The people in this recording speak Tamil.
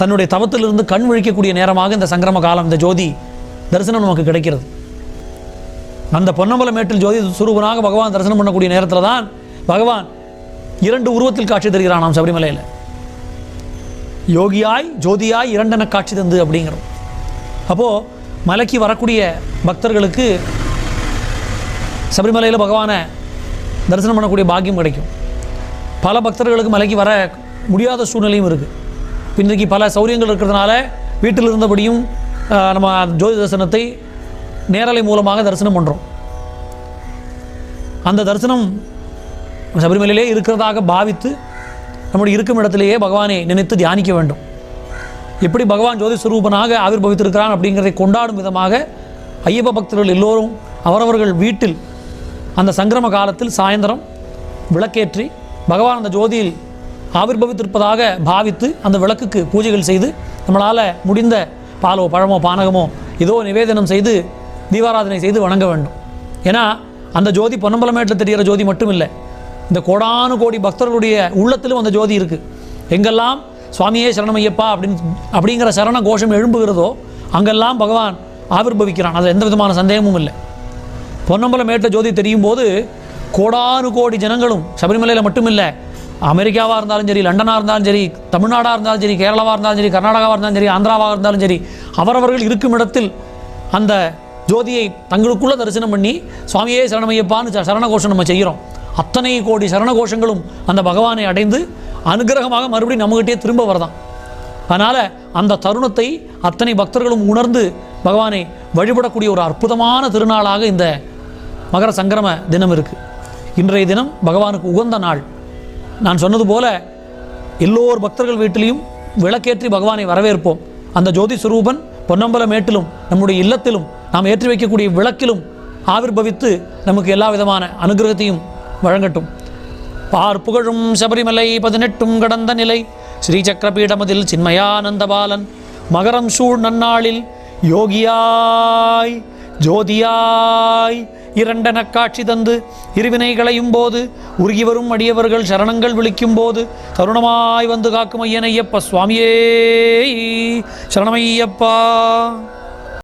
தன்னுடைய தவத்திலிருந்து கண் விழிக்கக்கூடிய நேரமாக இந்த சங்கிரம காலம் இந்த ஜோதி தரிசனம் நமக்கு கிடைக்கிறது. அந்த பொன்னம்பல மேட்டில் ஜோதி சுரூபனாக பகவான் தரிசனம் பண்ணக்கூடிய நேரத்தில் தான் பகவான் இரண்டு உருவத்தில் காட்சி தருகிறான் நாம் சபரிமலையில். யோகியாய் ஜோதியாய் இரண்டென காட்சி தந்து அப்படிங்கிறோம். அப்போது மலைக்கு வரக்கூடிய பக்தர்களுக்கு சபரிமலையில் பகவானை தரிசனம் பண்ணக்கூடிய பாக்கியம் கிடைக்கும். பல பக்தர்களுக்கு மலைக்கு வர முடியாத சூழ்நிலையும் இருக்குது இன்றைக்கு பல சௌரியங்கள் இருக்கிறதுனால வீட்டில் இருந்தபடியும் நம்ம ஜோதி தரிசனத்தை நேரலை மூலமாக தரிசனம் பண்ணுறோம் அந்த தரிசனம் சபரிமலையிலே இருக்கிறதாக பாவித்து நம்முடைய இருக்கும் இடத்திலேயே பகவானை நினைத்து தியானிக்க வேண்டும். எப்படி பகவான் ஜோதி ஸ்வரூபனாக ஆவிர்பவித்திருக்கிறான் அப்படிங்கிறதை கொண்டாடும் விதமாக ஐயப்ப பக்தர்கள் எல்லோரும் அவரவர்கள் வீட்டில் அந்த சங்கிரம காலத்தில் சாயந்தரம் விளக்கேற்றி பகவான் அந்த ஜோதியில் ஆவிர்பவித்திருப்பதாக பாவித்து அந்த விளக்குக்கு பூஜைகள் செய்து நம்மளால் முடிந்த பாலோ பழமோ பானகமோ ஏதோ நிவேதனம் செய்து தீபாராதனை செய்து வணங்க வேண்டும். ஏன்னா அந்த ஜோதி பொன்னம்பலமேட்டில் தெரிகிற ஜோதி மட்டும் இல்லை இந்த கோடானு கோடி பக்தர்களுடைய உள்ளத்திலும் அந்த ஜோதி இருக்குது எங்கெல்லாம் சுவாமியே சரணமையப்பா அப்படின்னு அப்படிங்கிற சரண கோஷம் எழும்புகிறதோ அங்கெல்லாம் பகவான் ஆவிர்பவிக்கிறான். அது எந்த விதமான சந்தேகமும் இல்லை. பொன்னம்பலமேட்டில் ஜோதி தெரியும் போது கோடானு கோடி ஜனங்களும் சபரிமலையில் மட்டும் இல்லை அமெரிக்காவாக இருந்தாலும் சரி லண்டனாக இருந்தாலும் சரி தமிழ்நாடாக இருந்தாலும் சரி கேரளாவாக இருந்தாலும் சரி கர்நாடகாவாக இருந்தாலும் சரி ஆந்திராவாக இருந்தாலும் சரி அவரவர்கள் இருக்கும் இடத்தில் அந்த ஜோதியை தங்களுக்குள்ளே தரிசனம் பண்ணி சுவாமியே சரணமையப்பான்னு சரணகோஷம் சரண கோஷம் நம்ம செய்கிறோம் அத்தனை கோடி சரண கோஷங்களும் அந்த பகவானை அடைந்து அனுகிரகமாக மறுபடியும் நம்மகிட்டே திரும்ப வரதான். அதனால் அந்த தருணத்தை அத்தனை பக்தர்களும் உணர்ந்து பகவானை வழிபடக்கூடிய ஒரு அற்புதமான திருநாளாக இந்த மகர சங்கிரம தினம் இருக்குது இன்றைய தினம் பகவானுக்கு உகந்த நாள். நான் சொன்னது போல எல்லோர் பக்தர்கள் வீட்டிலையும் விளக்கேற்றி பகவானை வரவேற்போம். அந்த ஜோதி சுரூபன் பொன்னம்பல மேட்டிலும் நம்முடைய இல்லத்திலும் நாம் ஏற்றி வைக்கக்கூடிய விளக்கிலும் ஆவிர்பவித்து நமக்கு எல்லா விதமான அனுகிரகத்தையும் வழங்கட்டும். பார்ப்புகழும் சபரிமலை பதினெட்டும் கடந்த நிலை. ஸ்ரீ சக்கரபீடமதில் சின்மயானந்தபாலன் மகரம் சூழ் நன்னாளில் யோகியாய் ஜோதியாய் இரண்டென காட்சி தந்து இருவினைகளையும் போது உருகி வரும் அடியவர்கள் சரணங்கள் விழிக்கும் போது தருணமாய் வந்து காக்கும் ஐயனையப்ப சுவாமியே சரணமையப்பா.